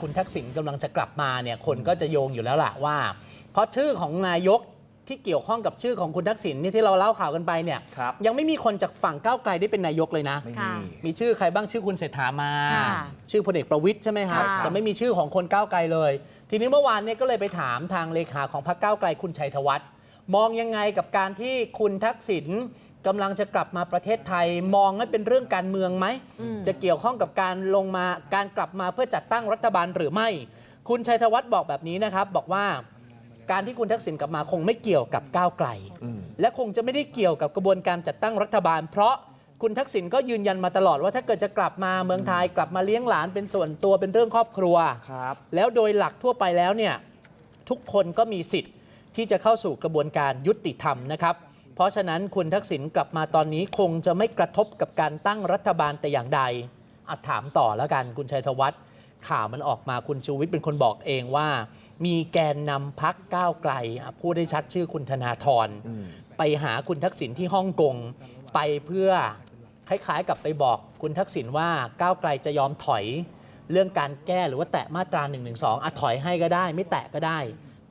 คุณทักษิณกำลังจะกลับมาเนี่ยคนก็จะโยงอยู่แล้วล่ะว่า เพราะชื่อของนายกที่เกี่ยวข้องกับชื่อของคุณทักษิณเนี่ยที่เราเล่าข่าวกันไปเนี่ยครับยังไม่มีคนจากฝั่งก้าวไกลได้เป็นนายกเลยนะ ไม่ค่ะมีมีชื่อใครบ้างชื่อคุณเศรษฐามา ค่ะชื่อพลเอกประวิตยใช่ไหมครับค่ะแต่ไม่มีชื่อของคนก้าวไกลเลย ทีนี้เมื่อวานเนี่ยก็เลยไปถามทางเลขาของพรรคก้าวไกลคุณชัยธวัฒน์มองยังไงกับการที่คุณทักษิณ กำลังจะกลับมาประเทศไทยมองให้เป็นเรื่องการเมืองไหมอืมจะเกี่ยวข้องกับการลงมาการกลับมาเพื่อจัดตั้งรัฐบาลหรือไม่ คุณชัยธวัฒน์บอกแบบนี้นะครับบอกว่าการที่คุณทักษิณกลับมาคงไม่เกี่ยวกับก้าวไกลอืมและคงจะไม่ได้เกี่ยวกับกระบวนการจัดตั้งรัฐบาล เพราะคุณทักษิณก็ยืนยันมาตลอดว่าถ้าเกิดจะกลับมาเมืองไทยกลับมาเลี้ยงหลานเป็นส่วนตัวเป็นเรื่องครอบครัวครับแล้วโดยหลักทั่วไปแล้วเนี่ยทุกคนก็มีสิทธิ์ที่จะเข้าสู่กระบวนการยุติธรรมนะครับ เพราะฉะนั้นคุณทักษิณกลับมาตอนนี้คงจะไม่กระทบกับการตั้งรัฐบาลแต่อย่างใดอะถามต่อแล้วกันคุณชัยธวัฒน์ข่าวมันออกมาคุณชูวิทย์เป็นคนบอกเองว่า มีแกนนำพักก้าวไกลอะพูดได้ชัดชื่อคุณธนาธรอืมไปหาคุณทักษิณที่ฮ่องกงไปเพื่อคล้ายๆ กับไปบอกคุณทักษิณว่าก้าวไกลจะยอมถอยเรื่องการแก้หรือว่าแตะมาตรา1นึอะถอยให้ก็ได้ ไม่แตะก็ได้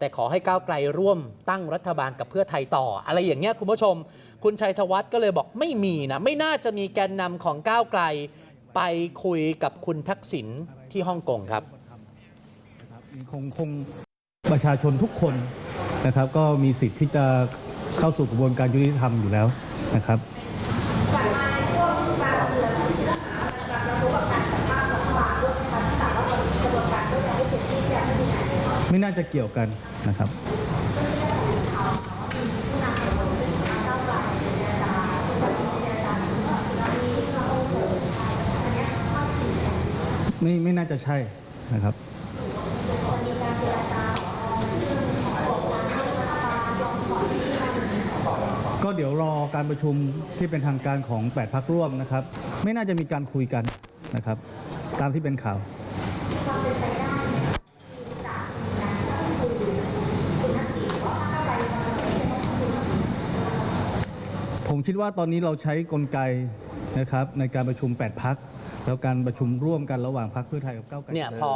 แต่ขอให้ก้าวไกลร่วมตั้งรัฐบาลกับเพื่อไทยต่อ อะไรอย่างเงี้ยคุณผู้ชม คุณชัยธวัฒน์ก็เลยบอกไม่มีนะ ไม่น่าจะมีแกนนำของก้าวไกล ไปคุยกับคุณทักษิณที่ฮ่องกงครับคงคงประชาชนทุกคนนะครับ ก็มีสิทธิ์ที่จะเข้าสู่กระบวนการยุติธรรมอยู่แล้วนะครับไม่น่าจะเกี่ยวกัน นะครับไม่ไม่น่าจะใช่นะครับก็เดี๋ยวรอการประชุมที่เป็นทางการของ 8 พักร่วมนะครับ ไม่น่าจะมีการคุยกันนะครับ ตามที่เป็นข่าว คิดว่าตอนนี้เราใช้กลไกนะครับในการประชุม8พัก แล้วการประชุมร่วมกันระหว่างพักเพื่อไทยกับก้าวไกลเนี่ยพอ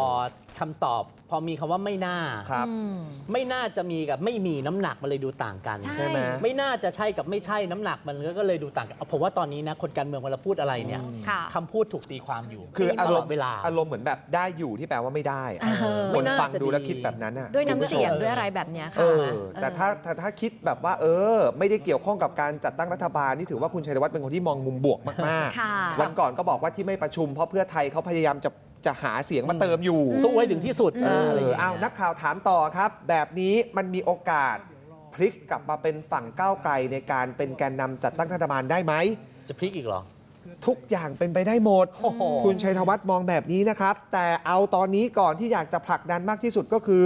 คำตอบพอมีคำว่าไม่น่า ครับ อืม ไม่น่าจะมีกับไม่มีน้ำหนักมันเลยดูต่างกันใช่ใช่ไหม ไม่น่าจะใช่กับไม่ใช่น้ำหนักมันก็เลยดูต่างกันเอาผมว่าตอนนี้นะคนการเมืองเวลาพูดอะไรเนี่ยค่ะ คำพูดถูกตีความอยู่คือตอาลรอมดณ์เวลา อารมณ์เหมือนแบบได้อยู่ที่แปลว่าไม่ได้อะเออ คนไม่น่าฟังจะดูแล้วดีคิดแบบนั้นอะด้วยน้ำคุณผู้ชมเสียงด้วยอะไรแบบเนี้ยเอค่ะอ แต่ถ้าถ้าถ้าคิดแบบว่า เออ ไม่ได้เกี่ยวข้องกับการจัดตั้งรัฐบาลนี่ถือว่าคุณชัยธวัฒน์เป็นคนที่มองมุมบวกมากค่ะ ๆ วันก่อนก็บอกว่าที่ไม่ประชุมเพราะเพื่อไทยเขาพยายามจะจะหาเสียงมาเติมอยู่สู้ให้ถึงที่สุดเออะไรอย่างอเงี้ย อ้าวนักข่าวถามต่อครับ แบบนี้มันมีโอกาสพลิกกลับมาเป็นฝั่งก้าวไกลในการเป็นแกนนำจัดตั้งรัฐบาลได้ไหม จะพลิกอีกเหรอ ทุกอย่างเป็นไปได้หมด โอ้โห คุณชัยธวัฒน์มองแบบนี้นะครับ แต่เอาตอนนี้ก่อนที่อยากจะผลักดันมากที่สุดก็คือ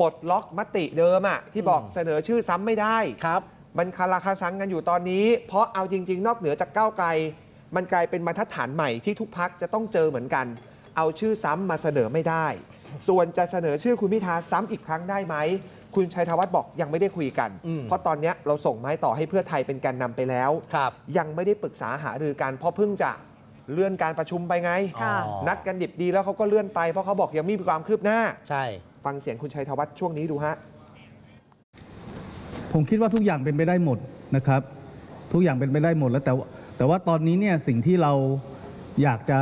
ปลดล็อกมติเดิมอะที่บอกเสนอชื่อซ้ำไม่ได้ ครับ มันคาราคาซังกันอยู่ตอนนี้ เพราะเอาจริง ๆ นอกเหนือจากก้าวไกล มันกลายเป็นบรรทัดฐานใหม่ที่ทุกพักจะต้องเจอเหมือนกัน เอาชื่อซ้ำมาเสนอไม่ได้ ส่วนจะเสนอชื่อคุณพิธาซ้ำอีกครั้งได้ไหมคุณชัยธวัฒน์บอกยังไม่ได้คุยกันอืมเพราะตอนเนี้ยเราส่งไม้ต่อให้เพื่อไทยเป็นแกนนำไปแล้วครับยังไม่ได้ปรึกษาหารือกัน เพราะเพิ่งจะเลื่อนการประชุมไปไงค่ะอ๋อนัดกันดิบดีแล้วเขาก็เลื่อนไปเพราะเขาบอกยังไม่มีความคืบหน้า ใช่ ฟังเสียงคุณชัยธวัฒน์ช่วงนี้ดูฮะ ผมคิดว่าทุกอย่างเป็นไปได้หมดนะครับ ทุกอย่างเป็นไปได้หมดแล้วแต่ว่า แต่ว่าตอนนี้เนี่ยสิ่งที่เราอยากจะ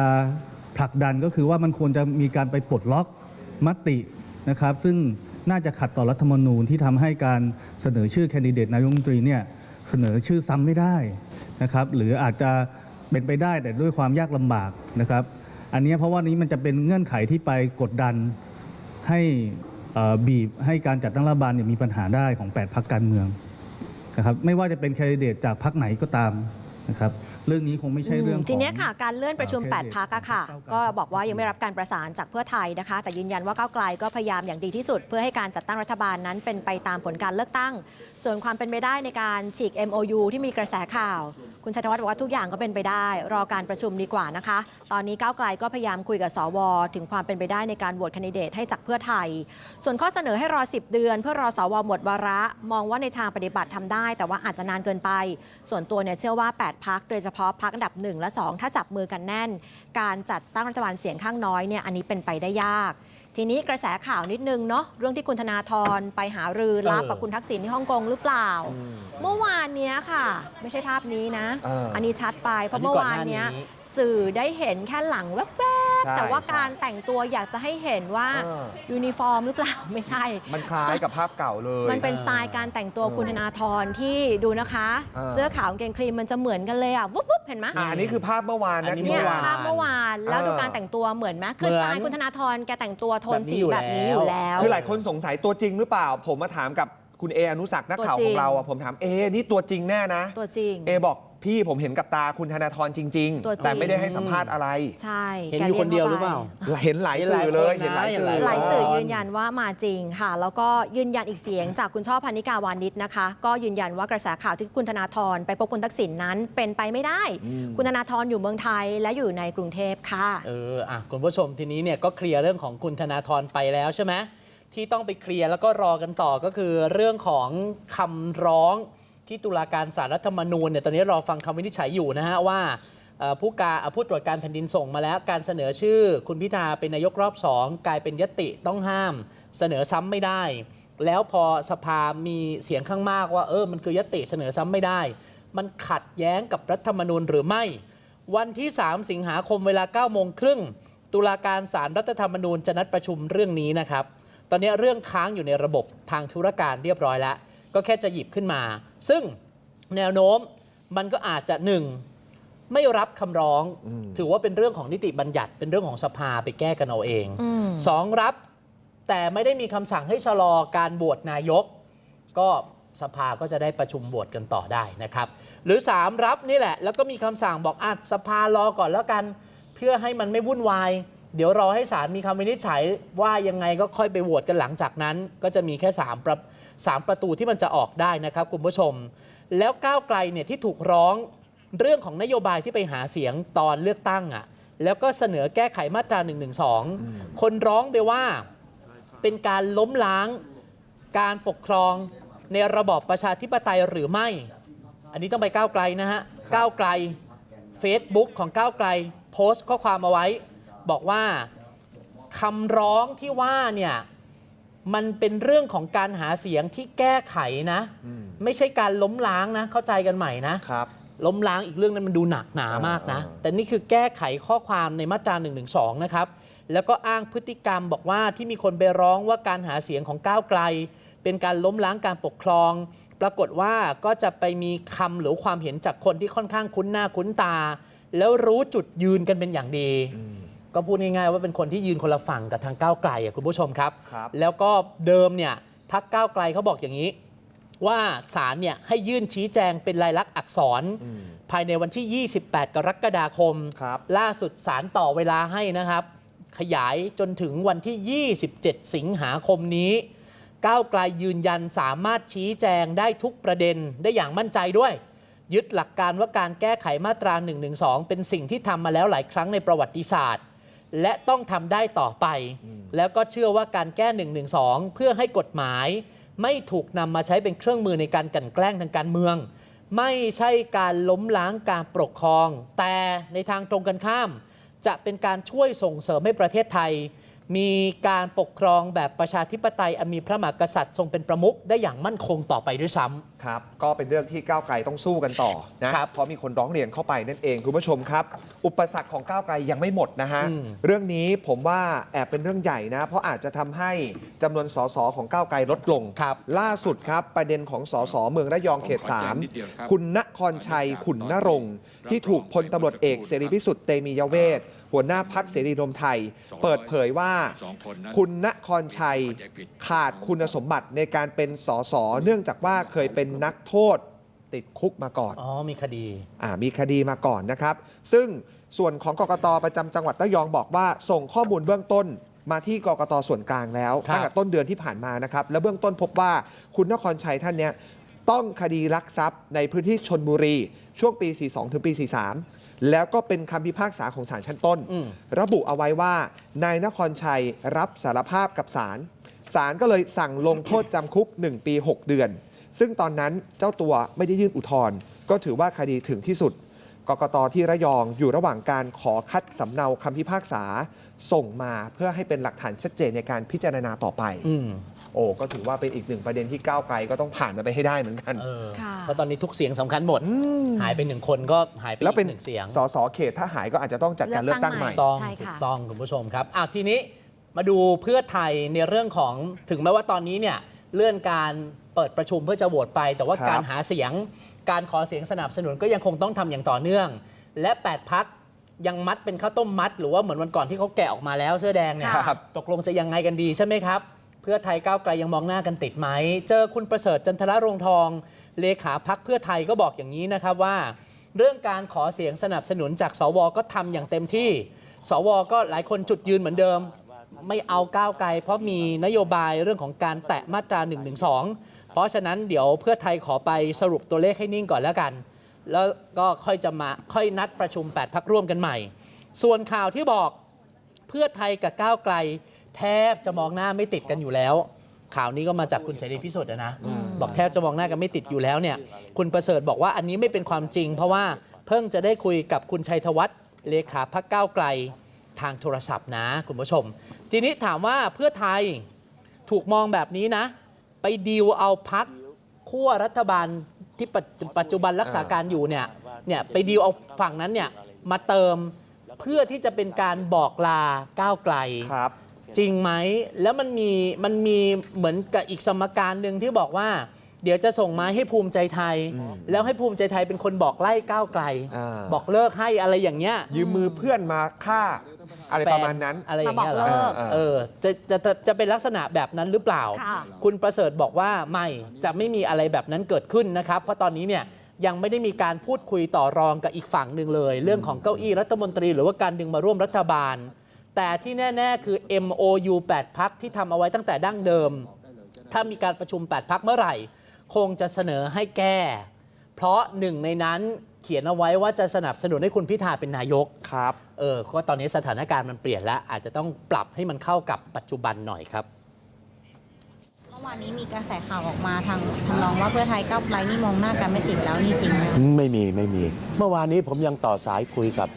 ผลักดันก็คือว่ามันควรจะมีการไปปลดล็อกมตินะครับ ซึ่งน่าจะขัดต่อรัฐธรรมนูญที่ทำให้การเสนอชื่อแคนดิเดตนายกรัฐมนตรีเนี่ยเสนอชื่อซ้ำไม่ได้นะครับ หรืออาจจะเป็นไปได้แต่ด้วยความยากลำบากนะครับ อันนี้เพราะว่านี้มันจะเป็นเงื่อนไขที่ไปกดดันให้บีบให้การจัดตั้งรัฐบาลเนี่ยมีปัญหาได้ของ 8พักการเมืองนะครับ ไม่ว่าจะเป็นแคนดิเดตจากพักไหนก็ตาม นะครับเรื่องนี้คงไม่ใช่เรื่องของทีเนี้ยค่ะ การเลื่อนประชุมเอ่อ8พักอะค่ะก้าวไกลก็บอกว่ายังไม่รับการประสานจากเพื่อไทยนะคะ แต่ยืนยันว่าก้าวไกลก็พยายามอย่างดีที่สุด เพื่อให้การจัดตั้งรัฐบาลนั้นเป็นไปตามผลการเลือกตั้ง ส่วนความเป็นไปได้ในการฉีก MOU ที่มีกระแสข่าว คุณชัยธวัฒน์บอกว่าทุกอย่างก็เป็นไปได้ รอการประชุมดีกว่านะคะ ตอนนี้ก้าวไกลก็พยายามคุยกับสว ถึงความเป็นไปได้ในการโหวตคนดิเดตให้จากเพื่อไทย ส่วนข้อเสนอให้รอ 10 เดือน เพื่อรอสวหมดวาระ มองว่าในทางปฏิบัติทำได้ แต่ว่าอาจจะนานเกินไป ส่วนตัวเนี่ยเชื่อว่า 8 พักโดยเฉพาะพักอันดับ 1 และ 2 ถ้าจับมือกันแน่น การจัดตั้งรัฐบาลเสียงข้างน้อยเนี่ยอันนี้เป็นไปได้ยาก ทีนี้กระแสข่าวนิดนึงเนาะเรื่องที่คุณธนาธรไปหารือรับเออกับคุณทักษิณที่ฮ่องกงหรือเปล่า เมื่อวานเนี้ยค่ะ ไม่ใช่ภาพนี้นะเอออัอันนี้ชัดไปเพอัราะนนี้เมื่อก่อนวานหน้าเนี้ยนี้สื่อได้เห็นแค่หลังแวบ ใช่ๆแต่ว่าใช่การแต่งตัวอยากจะให้เห็นว่าเออ ยูนิฟอร์มหรือเปล่าไม่ใช่ มันคล้ายกับภาพเก่าเลย มันเป็นสไตล์การแต่งตัวคุณธนาธรที่ดูนะคะ เออ เสื้อขาวกางเกงครีมมันจะเหมือนกันเลยอะวุบวุบเห็นไหมอะอันนี้คือภาพเมื่อวานอันะนนี้ ที่ เนี่ยเมื่อวานภาพเมื่อวานแล้วเออดูการแต่งตัวเหมือนไหมคือเหมืสอนไตล์คุณธนาธรแกแต่งตัวโทนแบบนี้สีอยู่แบบนี้แล้วอยู่แล้ว คือหลายคนสงสัยตัวจริงหรือเปล่า ผมมาถามกับคุณเออนุสักษ์นักข่าวตัวจริของง เราอะผมถามเอนี่ตัวจริงแน่นะ ตัวจริง เอบอก พี่ผมเห็นกับตาคุณธนาธรจริง ตัวจริงๆแต่ไม่ได้ให้สัมภาษณ์อะไร ใช่เห็นแกอยู่คนเดียวหข้รือเปล่า เห็นหลายสื่อเลยเห็เห็นนหหลาลายยสื่อคนนะหลายสื่อร้อนยืนยันว่ามาจริงค่ะ แล้วก็ยืนยันอีกเสียงจากคุณช่อพันนิกาวานิชนะคะ ก็ยืนยันว่ากระแสข่าวที่คุณธนาธรไปพบคุณทักษิณนั้นเป็นไปไม่ได้คุณธนาธรอยู่เมืองไทยและอยู่ในกรุงเทพค่ะ เอออะคุณผู้ชมทีนี้เนี่ยก็เคลียร์เรื่องของคุณธนาธรไปแล้วใช่ไหมที่ต้องไปเคลียร์แล้วก็รอกันต่อก็คือเรื่องของคำร้อง ที่ตุลาการสารรัฐธรรมนูญเนี่ยตอนนี้รอฟังคำวินิจฉัยอยู่นะฮะว่าผู้การผู้ตรวจการแผ่นดินส่งมาแล้ว การเสนอชื่อคุณพิธาเป็นนายกรอบสองกลายเป็นยติต้องห้าม เสนอซ้ำไม่ได้ แล้วพอสภามีเสียงข้างมากว่าเออมันคือยติเสนอซ้ำไม่ได้ มันขัดแย้งกับรัฐธรรมนูญหรือไม่ วันที่ 3 สิงหาคมเวลา9โมงครึ่งตุลาการศาลรรัฐธรรมนูญจะนัดประชุมเรื่องนี้นะครับ ตอนนี้เรื่องค้างอยู่ในระบบทางธุรการเรียบร้อยแล้ว ก็แค่จะหยิบขึ้นมา ซึ่งแนวโน้มมันก็อาจจะ 1. ไม่รับคำร้อง ถือว่าเป็นเรื่องของนิติบัญญัติ เป็นเรื่องของสภาไปแก้กันเอาเองอืมสองรับแต่ไม่ได้มีคำสั่งให้ชะลอการบวชนายก ก็สภาก็จะได้ประชุมบวชกันต่อได้นะครับ หรือ 3 รับนี่แหละ แล้วก็มีคำสั่งบอกอะสภารอก่อนแล้วกัน เพื่อให้มันไม่วุ่นวาย เดี๋ยวรอให้ศาลมีคำวินิจฉัยว่ายังไงก็ค่อยไปโหวตกันหลังจากนั้น ก็จะมีแค่3ประ สามประตูที่มันจะออกได้นะครับคุณผู้ชม แล้วก้าวไกลเนี่ยที่ถูกร้องเรื่องของนโยบายที่ไปหาเสียงตอนเลือกตั้งอะแล้วก็เสนอแก้ไขมาตรา1นึคนร้องไปว่าเป็นการล้มล้างการปกครองในระบอบประชาธิปไตยหรือไม่ อันนี้ต้องไปก้าวไกลนะฮะ ก้าวไกล Facebook ของก้าวไกล โพสต์ข้อความเอาไว้ บอกว่าคำร้องที่ว่าเนี่ย มันเป็นเรื่องของการหาเสียงที่แก้ไขนะ ไม่ใช่การล้มล้างนะ เข้าใจกันใหม่นะครับ ล้มล้างอีกเรื่องนั้นมันดูหนักหนามากนะ อ่า แต่นี่คือแก้ไขข้อความในมาตรา1นึนะครับ แล้วก็อ้างพฤติกรรมบอกว่าที่มีคนไปร้องว่าการหาเสียงของก้าวไกล เป็นการล้มล้างการปกครอง ปรากฏว่าก็จะไปมีคำหรือความเห็นจากคนที่ค่อนข้างคุ้นหน้าคุ้นตา แล้วรู้จุดยืนกันเป็นอย่างดี ก็พูดง่ายๆว่าเป็นคนที่ยืนคนละฝั่งกับทางก้าวไกลอะคุณผู้ชมครับ ครับ แล้วก็เดิมเนี่ยพักก้าวไกลเขาบอกอย่างนี้ ว่าศาลเนี่ยให้ยื่นชี้แจงเป็นลายลักษณ์อักษรภายในวันที่ 28 กรกฎาคม ครับ ล่าสุดศาลต่อเวลาให้นะครับ ขยายจนถึงวันที่ 27 สิงหาคมนี้ ก้าวไกลยืนยันสามารถชี้แจงได้ทุกประเด็นได้อย่างมั่นใจด้วย ยึดหลักการว่าการแก้ไขมาตรา 112 เป็นสิ่งที่ทำมาแล้วหลายครั้งในประวัติศาสตร์ และต้องทำได้ต่อไป แล้วก็เชื่อว่าการแก้ 112 เพื่อให้กฎหมาย ไม่ถูกนำมาใช้เป็นเครื่องมือในการกลั่นแกล้งทางการเมือง ไม่ใช่การล้มล้างการปกครอง แต่ในทางตรงกันข้าม จะเป็นการช่วยส่งเสริมให้ประเทศไทย มีการปกครองแบบประชาธิปไตยอันมีพระมหากษัตริย์ทรงเป็นประมุขได้อย่างมั่นคงต่อไปด้วยซ้ำ ครับ ก็เป็นเรื่องที่ก้าวไกลต้องสู้กันต่อนะครับเพราะมีคนร้องเรียนเข้าไปนั่นเองคุณผู้ชมครับ อุปสรรคของก้าวไกลยังไม่หมดนะฮะ อืม เรื่องนี้ผมว่าแอบเป็นเรื่องใหญ่นะ เพราะอาจจะทำให้จำนวนสสของก้าวไกลลดลง ครับ ล่าสุดครับ ประเด็นของสสเมืองระยองเขต ผมขอแจ้งนิดเดียวครับ3 คุณณครชัยขุนนรงค์ที่ถูกพลตำรวจเอกเสรีพิสุทธิ์เตมียเวท หัวหน้าพักเสรีรวมไทย เปิดเผยว่าสองคนนั้นคุณณครชัยขาดคุณสมบัติในการเป็นสสเนื่องจากว่าเคยเป็นนักโทษติดคุกมาก่อน อ๋อ มีคดีอ่ามีคดีมาก่อนนะครับ ซึ่งส่วนของกกตประจำจังหวัดระยองบอกว่า ส่งข้อมูลเบื้องต้นมาที่กกตส่วนกลางแล้วครับตั้งแต่ต้นเดือนที่ผ่านมานะครับ และเบื้องต้นพบว่าคุณนครชัยท่านเนี้ยต้องคดีลักทรัพย์ในพื้นที่ชนบุรี ช่วงปี 42 ถึงปี 43 แล้วก็เป็นคำพิพากษาของศาลชั้นต้นอืมระบุเอาไว้ว่านายนครชัยรับสารภาพกับศาลศาลก็เลยสั่งลงโทษจำคุก 1 ปี 6 เดือน ซึ่งตอนนั้นเจ้าตัวไม่ได้ยื่นอุทธรณ์ก็ถือว่าคดีถึงที่สุดกกตที่ระยองอยู่ระหว่างการขอคัดสำเนาคำพิพากษา ส่งมาเพื่อให้เป็นหลักฐานชัดเจนในการพิจารณาต่อไปอืมโอ้ก็ถือว่าเป็นอีกหนึ่งประเด็นที่ก้าวไกลก็ต้องผ่านมันไปให้ได้เหมือนกันเออค่ะ เพราะตอนนี้ทุกเสียงสำคัญหมด อืมหายไปหนึ่งคนก็หายไปแล้วอีเป็นกหนึ่งเสียง สสเขตถ้าหายก็อาจจะต้องจัดการเลือกตั้งใหม่เลืต้องใช่ถูค่ะ กต้องคุณผู้ชมครับอ้าวทีนี้มาดูเพื่อไทยในเรื่องของถึงแม้ว่าตอนนี้เนี่ยเลื่อนการเปิดประชุมเพื่อจะโหวตไป แต่ว่าครับ การหาเสียง การขอเสียงสนับสนุนก็ยังคงต้องทำอย่างต่อเนื่อง และ 8 พัก ยังมัดเป็นข้าวต้มมัด หรือว่าเหมือนวันก่อนที่เขาแกะออกมาแล้วเสื้อแดงเนี่ยครับ ตกลงจะยังไงกันดีใช่ไหมครับ เพื่อไทยก้าวไกลยังมองหน้ากันติดไหม เจอคุณประเสริฐจันทรรงทอง เลขาพักเพื่อไทยก็บอกอย่างนี้นะครับว่า เรื่องการขอเสียงสนับสนุนจากสวก็ทำอย่างเต็มที่ สวก็หลายคนจุดยืนเหมือนเดิม ไม่เอาก้าวไกล เพราะมีนโยบายเรื่องของการแตะมาตรา1นึเพราะฉะนั้นเดี๋ยวเพื่อไทยขอไปสรุปตัวเลขให้นิ่งก่อนแล้วกัน แล้วก็ค่อยจะมาค่อยนัดประชุม 8 พักร่วมกันใหม่ ส่วนข่าวที่บอกเพื่อไทยกับก้าวไกล แทบจะมองหน้าไม่ติดกันอยู่แล้ว ข่าวนี้ก็มาจากคุณเสรีพิสุทธิ์อะนะ บอกแทบจะมองหน้ากันไม่ติดอยู่แล้วเนี่ย คุณประเสริฐบอกว่าอันนี้ไม่เป็นความจริง เพราะว่าเพิ่งจะได้คุยกับคุณชัยธวัฒน์เลขาพักก้าวไกลทางโทรศัพท์นะคุณผู้ชม ทีนี้ถามว่าเพื่อไทยถูกมองแบบนี้นะ ไปดีลเอาพักขั้วรัฐบาล ที่ปัจปัจจุบันรักษาการอยู่เนี่ยเนี่ยไปดีลเอาฝั่งนั้นเนี่ยมาเติมเพื่อที่จะเป็นการบอกลาก้าวไกล ครับ จริงไหมแล้วมันมีมันมีเหมือนกับอีกสมการหนึ่งที่บอกว่า เดี๋ยวจะส่งมาให้ภูมิใจไทยแล้วให้ภูมิใจไทยเป็นคนบอกไล่ก้าวไกล อ่า บอกเลิกให้อะไรอย่างเงี้ย ยืมมือเพื่อนมาฆ่า อะไรประมาณนั้นแฟอะไรอย่างเงี้ยเหรอมาบอกเลิก เออจะจะจะจะเป็นลักษณะแบบนั้นหรือเปล่า ค่ะ คุณประเสริฐบอกว่าไม่จะไม่มีอะไรแบบนั้นเกิดขึ้นนะครับ เพราะตอนนี้เนี่ยยังไม่ได้มีการพูดคุยต่อรองกับอีกฝั่งหนึ่งเลย เรื่องของเก้าอี้รัฐมนตรีหรือว่าการดึงมาร่วมรัฐบาล แต่ที่แน่ ๆ คือ MOU 8พักที่ทำเอาไว้ตั้งแต่ดั้งเดิม ถ้ามีการประชุม 8พักเมื่อไหร่ คงจะเสนอให้แก้ เพราะหนึ่งในนั้นเขียนเอาไว้ว่าจะสนับสนุนให้คุณพิธาเป็นนายก ครับ เออก็ตอนนี้สถานการณ์มันเปลี่ยนแล้ว อาจจะต้องปรับให้มันเข้ากับปัจจุบันหน่อยครับเมื่อวานนี้มีกระแสข่าวออกมาทางทำนองว่าเพื่อไทยก้าวไกลนี่มองหน้ากันไม่ติดแล้วนี่จริงไหมไม่มีไม่มี เมื่อวานนี้ผมยังต่อสายคุยกับ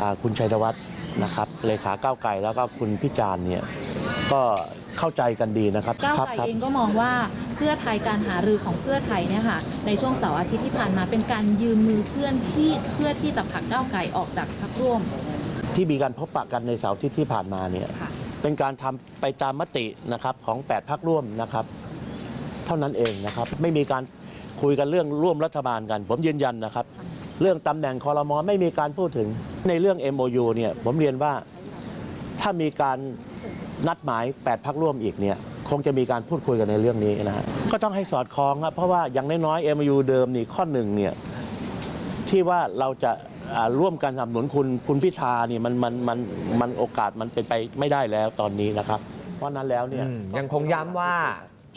อ่าคุณชัยธวัฒน์นะครับเลขาก้าวไกลแล้วก็คุณพิจารณ์เนี่ยก็เข้าใจกันดีนะครับก้าวครับไกลครับเองก็มองว่าเพื่อไทยการหารือของเพื่อไทยเนี่ยค่ะในช่วงเสาร์อาทิตย์ที่ผ่านมาเป็นการยืมมือเพื่อนที่เพื่อที่จะผลักก้าวไกลออกจากพรรคร่วม ที่มีการพบปะกันในเสาร์อาที่ที่ผ่านมาเนี่ยค่ะเป็นการทำไปตามมตินะครับของ 8พักร่วมนะครับ เท่านั้นเองนะครับ ไม่มีการคุยกันเรื่องร่วมรัฐบาลกัน ผมยืนยันนะครับ เรื่องตำแหน่งคอรมอไม่มีการพูดถึงในเรื่อง MOU เนี่ยผมเรียนว่าถ้ามีการนัดหมาย 8พักร่วมอีกเนี่ย คงจะมีการพูดคุยกันในเรื่องนี้นะฮะก็ต้องให้สอดคล้องครับเพราะว่าอย่างน้อยๆ MOU เดิมนี่ข้อหนึ่งเนี่ยที่ว่าเราจะอ่าร่วมกันสนับสนุนคุณคุณพิธานี่มันมันมันมันโอกาสมันเป็นไปไม่ได้แล้วตอนนี้นะครับ เพราะฉะนั้นแล้วเนี่ยอืมยังคงย้ำว่า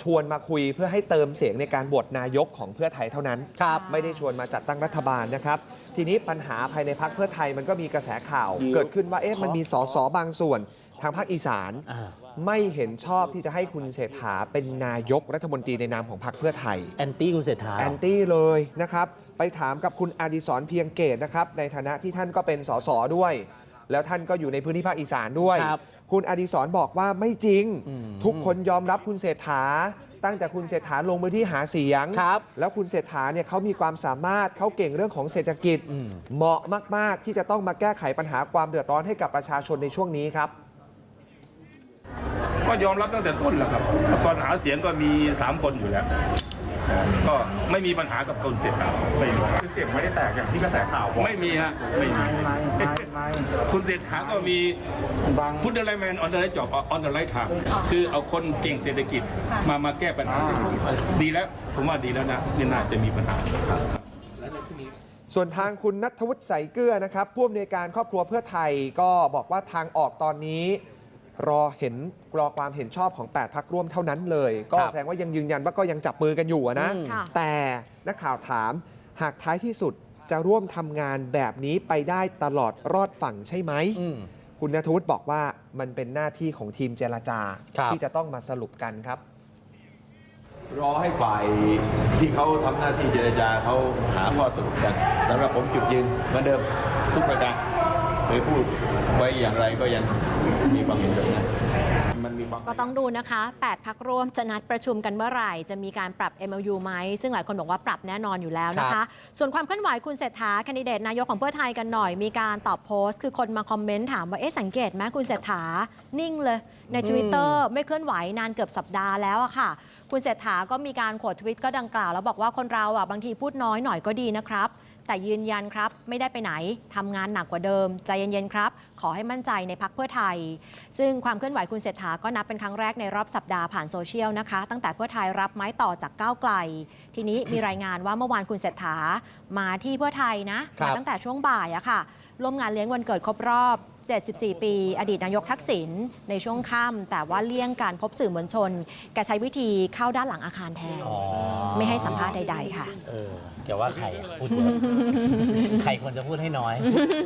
ชวนมาคุยเพื่อให้เติมเสียงในการบทนายกของเพื่อไทยเท่านั้นครับไม่ได้ชวนมาจัดตั้งรัฐบาลนะครับ ทีนี้ปัญหาภายในพักเพื่อไทยมันก็มีกระแสข่าวดีลเกิดขึ้นว่าเอ๊ะมันมีสสบางส่วนทางภาคอีสานอ่า ไม่เห็นชอบที่จะให้คุณเศรษฐาเป็นนายกรัฐมนตรีในนามของพรรคเพื่อไทย แอนตี้คุณเศรษฐาแอนตี้เลยนะครับ ไปถามกับคุณอดิศรเพียงเกตนะครับ ในฐานะที่ท่านก็เป็นสสด้วย แล้วท่านก็อยู่ในพื้นที่ภาคอีสานด้วย ครับคุณอดิศรบอกว่าไม่จริง อืมทุกคนยอมรับคุณเศรษฐา ตั้งแต่คุณเศรษฐาลงพื้นที่หาเสียง ครับ แล้วคุณเศรษฐาเนี่ยเขามีความสามารถเขาเก่งเรื่องของเศรษฐกิจอืมเหมาะมาก ๆ ที่จะต้องมาแก้ไขปัญหาความเดือดร้อนให้กับประชาชนในช่วงนี้ครับ ก็ยอมรับตั้งแต่ต้นแหละครับ ตอนหาเสียงก็มี 3 คนอยู่แล้ว ก็ไม่มีปัญหากับคนเสียข่าวไม่มีคือเสียงไม่ได้แตกอย่างที่กระแสข่าวบอกไม่มีฮะไม่มี คุณเศรษฐาก็มีพุทธไลแมนออนเดอร์ไลจอบออนเดอร์ไลทางคือเอาคนเก่งเศรษฐกิจมามาแก้ปัญหาเศรษฐกิจดีแล้ว ผมว่าดีแล้วนะไม่น่าจะมีปัญหาส่วนทางคุณนัทวุฒิใสเกลือนะครับผู้อำนวยการครอบครัวเพื่อไทยก็บอกว่าทางออกตอนนี้ รอเห็นรอความเห็นชอบของ 8 พักร่วมเท่านั้นเลย ก็ครับแสดงว่ายังยืนยันว่าก็ยังจับมือกันอยู่อะนะอืมค่ะแต่นักข่าวถามหากท้ายที่สุดจะร่วมทำงานแบบนี้ไปได้ตลอดรอดฝั่งใช่ไหมอืมคุณนัทวุฒิบอกว่ามันเป็นหน้าที่ของทีมเจรจาครับที่จะต้องมาสรุปกันครับ รอให้ฝ่ายที่เขาทำหน้าที่เจรจาเขาหาข้อสรุปกันสำหรับผมจุดยืนเหมือนเดิมทุกประการ เคยพูดไว้อย่างไรก็ยังมีความเห็นแบบนั้นมันมีความ ก็ต้องดูนะคะ 8 พักร่วมจะนัดประชุมกันเมื่อไหร่ จะมีการปรับ MLU ไหม ซึ่งหลายคนบอกว่าปรับแน่นอนอยู่แล้วนะครัคะ บ ส่วนความเคลื่อนไหวคุณเศรษฐาแคนดิเดตนายกของเพื่อไทยกันหน่อย มีการตอบโพสต์ คือคนมาคอมเมนต์ถามว่า เอ๊ะสังเกตไหมคุณเศรษฐา นิ่งเลยในทวิตเตอร์ไม่เคลื่อนไหวนานเกือบสัปดาห์แล้วอะค่ะ คุณเศรษฐาก็มีการโขดทวิตก็ดังกล่าวแล้วบอกว่าคนเราอะบางทีพูดน้อยหน่อยก็ดีนะครับ แต่ยืนยันครับ ไม่ได้ไปไหนทำงานหนักกว่าเดิม ใจเย็นๆครับ ขอให้มั่นใจในพักเพื่อไทย ซึ่งความเคลื่อนไหวคุณเศรษฐาก็นับเป็นครั้งแรกในรอบสัปดาห์ผ่านโซเชียลนะคะ ตั้งแต่เพื่อไทยรับไม้ต่อจากก้าวไกล ทีนี้มีรายงานว่าเมื่อวานคุณเศรษฐามาที่เพื่อไทยนะครับ มาตั้งแต่ช่วงบ่ายอะค่ะร่วมงานเลี้ยงวันเกิดครบรอบ 74 ปี อดีตนายกทักษิณในช่วงค่ำแต่ว่าเลี่ยงการพบสื่อมวลชน แกใช้วิธีเข้าด้านหลังอาคารแทน อ๋อ ไม่ให้สัมภาษณ์ใด ๆ ค่ะ เออแกว่าใครอะพูดเยอะใครควรจะพูดให้น้อย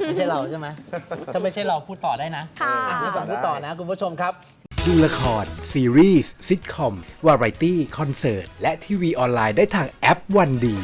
ไม่ใช่เราใช่ไหมถ้าไม่ใช่เราพูดต่อได้นะค่ะ อ่พูดต่อพูดต่อนะคุณผู้ชมครับ ดูละคร ซีรีส์ซิทคอม วาไรตี้ คอนเสิร์ต และทีวีออนไลน์ได้ทางแอปวันดี